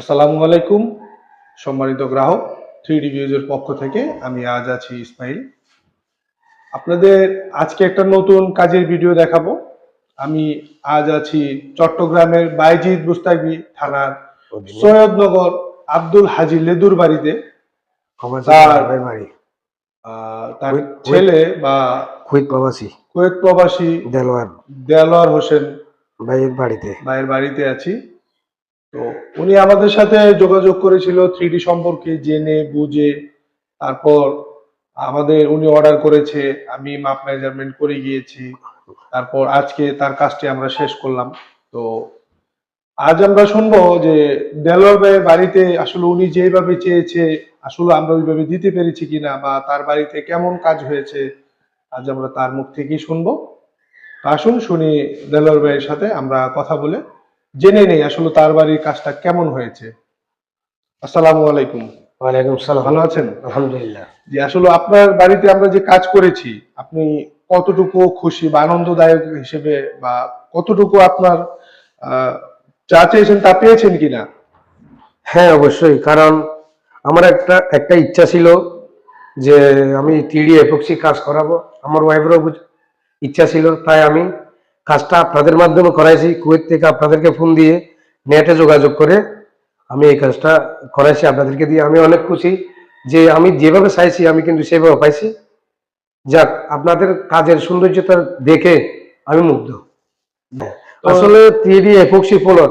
আসসালামু আলাইকুম সম্মানিত গ্রাহক থ্রি রিভিউজের পক্ষ থেকে আমি আজ আছি ইসমাইল। আপনাদের আজকে একটা নতুন কাজের ভিডিও দেখাবো। আমি আজ আছি চট্টগ্রামের বাইজিদ মুস্তাকবি থানার সৈয়দনগর আব্দুল হাজি লেদুর বাড়িতে। তার- ছেলে বা কুইত প্রবাসী। কুয়েত প্রবাসী দেলোয়ার। দেলোয়ার হোসেন ভাইয়ের বাড়িতে। ভাইয়ের বাড়িতে আছি। তো উনি আমাদের সাথে যোগাযোগ করেছিল থ্রি সম্পর্কে জেনে, বুঝে, তারপর আমাদের উনি অর্ডার করেছে, আমি মাপ মেজারমেন্ট করে গিয়েছি, তারপর আজকে তার কাজটি আমরা শেষ করলাম। তো আজ আমরা শুনব যে দেলোয়ার ভাইয়ের বাড়িতে আসলে উনি যেভাবে চেয়েছে, আসলে আমরা ওইভাবে দিতে পেরেছি কিনা বা তার বাড়িতে কেমন কাজ হয়েছে, আজ আমরা তার মুখ থেকেই শুনব। আসুন শুনি দেলোয়ার ভাইয়ের সাথে আমরা কথা বলে জেনে নেই আসলে তার বাড়ির কাজটা কেমন হয়েছে। আসসালামু আলাইকুম। ওয়ালাইকুম সালাম। ভালো আছেন? আলহামদুলিল্লাহ। যে আসলে আপনার বাড়িতে আমরা যে কাজ করেছি আপনি কতটুকু খুশি বা আনন্দদায়ক হিসেবে বা কতটুকু আপনার যা চেয়েছেন তা পেয়েছেন কিনা? হ্যাঁ অবশ্যই। কারণ আমার একটা একটা ইচ্ছা ছিল যে আমি তিড়ি এপক্সি কাজ করাবো। আমার ওয়াইফেরও ইচ্ছা ছিল তাই আমি কাজটা আপনাদের মাধ্যমে করাইছি। কুয়েত থেকে আপনাদেরকে ফোন দিয়ে নেটে যোগাযোগ করে আমি এই কাজটা করাইছি আপনাদেরকে দিয়ে। আমি অনেক খুশি যে আমি যেভাবে চাইছি আমি কিন্তু সেভাবে পাইছি। যাক আপনাদের কাজের সৌন্দর্যতা দেখে আমি মুগ্ধ। আসলে থ্রি এপক্সি ফ্লোর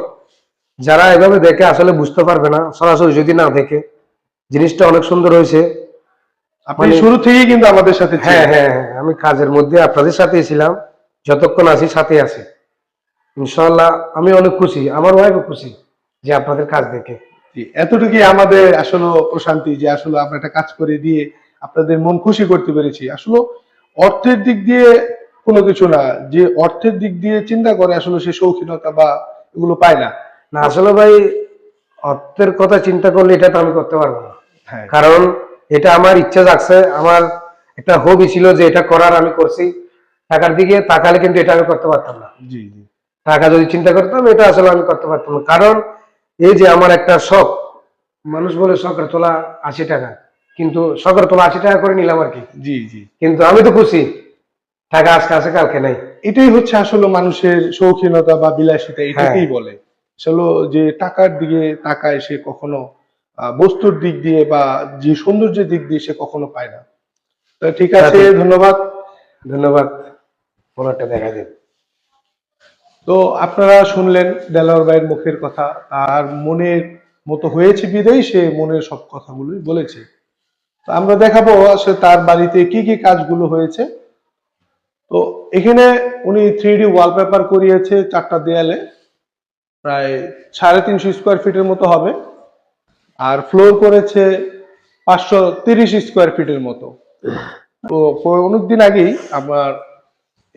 যারা এভাবে দেখে আসলে বুঝতে পারবে না সরাসরি যদি না দেখে জিনিসটা অনেক সুন্দর হয়েছে। আপনি মানে- শুরু থেকেই কিন্তু আমাদের সাথে হ্যাঁ হ্যাঁ হ্যাঁ আমি কাজের মধ্যে আপনাদের সাথেই ছিলাম। যতক্ষণ আছি সাথে আছি। ইনশাল্লাহ আমি অনেক খুশি আমার ওয়াইফও খুশি যে আপনাদের কাজ দেখে। এতটুকুই আমাদের আসলে প্রশান্তি যে আসলে আমরা একটা কাজ করে দিয়ে আপনাদের মন খুশি করতে পেরেছি। আসলে অর্থের দিক দিয়ে কোনো কিছু না যে অর্থের দিক দিয়ে চিন্তা করে আসলে সে শৌখিনতা বা এগুলো পায় না। না আসলে ভাই অর্থের কথা চিন্তা করলে এটা তো আমি করতে পারব না। হ্যাঁ। কারণ এটা আমার ইচ্ছা জাগছে আমার একটা হবি ছিল যে এটা করার আমি করছি। টাকার দিকে তাকালে কিন্তু এটা আমি করতে পারতাম না। জি জি। টাকা যদি চিন্তা করতাম এটা আসলে আমি করতে পারতাম না। কারণ এই যে আমার একটা শখ মানুষ বলে শখের তোলা আশি টাকা কিন্তু শখের তোলা আশি টাকা করে নিলাম আর কি। জি জি। কিন্তু আমি তো খুশি টাকা আজকে আছে কালকে নাই। এটাই হচ্ছে আসলে মানুষের শৌখিনতা বা বিলাসিতা এটাকেই বলে। আসলে যে টাকার দিকে তাকায় সে কখনো বস্তুর দিক দিয়ে বা যে সৌন্দর্যের দিক দিয়ে সে কখনো পায় না। ঠিক আছে ধন্যবাদ। ধন্যবাদ। ধন্যবাদ কোনটা দেখা দিন তো আপনারা শুনলেন দেলাওয়ার ভাইয়ের মুখের কথা আর মনের মতো হয়েছে বিদেই সে মনের সব কথাগুলোই বলেছে। তো আমরা দেখাবো আসলে তার বাড়িতে কি কি কাজগুলো হয়েছে। তো এখানে উনি থ্রি ডি ওয়ালপেপার করিয়েছে চারটা দেয়ালে, প্রায় সাড়ে তিনশো স্কোয়ার ফিটের মতো হবে। আর ফ্লোর করেছে পাঁচশো তিরিশ স্কোয়ার ফিটের মতো। তো অনেকদিন আগেই আমার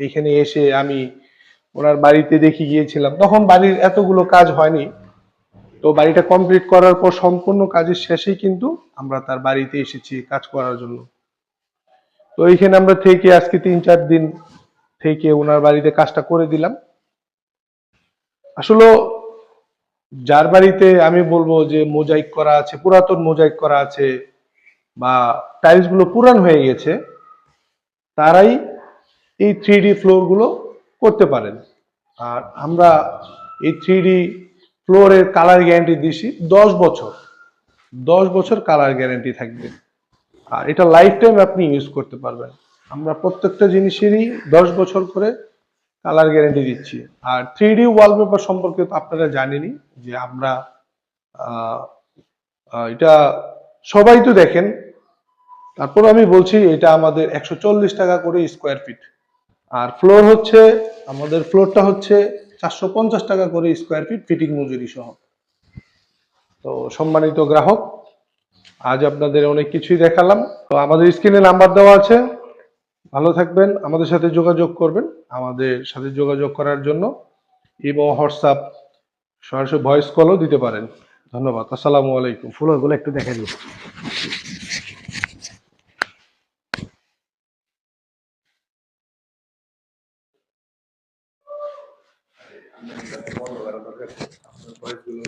এখানে এসে আমি ওনার বাড়িতে দেখে গিয়েছিলাম। তখন বাড়ির এতগুলো কাজ হয়নি। তো বাড়িটা কমপ্লিট করার পর সম্পূর্ণ কাজের শেষেই কিন্তু আমরা তার বাড়িতে এসেছি কাজ করার জন্য। তো এইখানে আমরা থেকে আজকে তিন চার দিন থেকে ওনার বাড়িতে কাজটা করে দিলাম। আসলে যার বাড়িতে আমি বলব যে মোজাইক করা আছে, পুরাতন মোজাইক করা আছে বা টাইলসগুলো পুরান হয়ে গেছে, তারাই এই থ্রি ডি ফ্লোরগুলো করতে পারেন। আর আমরা এই থ্রি ডি ফ্লোরের কালার গ্যারান্টি দিছি দশ বছর। দশ বছর কালার গ্যারান্টি থাকবে। আর এটা লাইফ টাইম আপনি ইউজ করতে পারবেন। আমরা প্রত্যেকটা জিনিসেরই দশ বছর করে কালার গ্যারান্টি দিচ্ছি। আর থ্রি ডি ওয়ালপেপার সম্পর্কে তো আপনারা জানেনই যে আমরা এটা সবাই তো দেখেন। তারপর আমি বলছি এটা আমাদের একশো চল্লিশ টাকা করে স্কোয়ার ফিট আর ফ্লোর হচ্ছে, আমাদের ফ্লোরটা হচ্ছে চারশো পঞ্চাশ টাকা করে স্কোয়ার ফিট ফিটিং মজুরি সহ। তো সম্মানিত গ্রাহক, আজ আপনাদের অনেক কিছুই দেখালাম। তো আমাদের স্ক্রিনে নাম্বার দেওয়া আছে। ভালো থাকবেন, আমাদের সাথে যোগাযোগ করবেন, আমাদের সাথে যোগাযোগ করার জন্য এবং হোয়াটসঅ্যাপ, সরাসরি ভয়েস কলও দিতে পারেন। ধন্যবাদ, আসসালামু আলাইকুম। ফুলগুলো একটু দেখা দিন। বন্ধ করা দরকার আপনার ভয়েসগুলো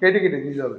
কেটে কেটে দিয়ে যাবে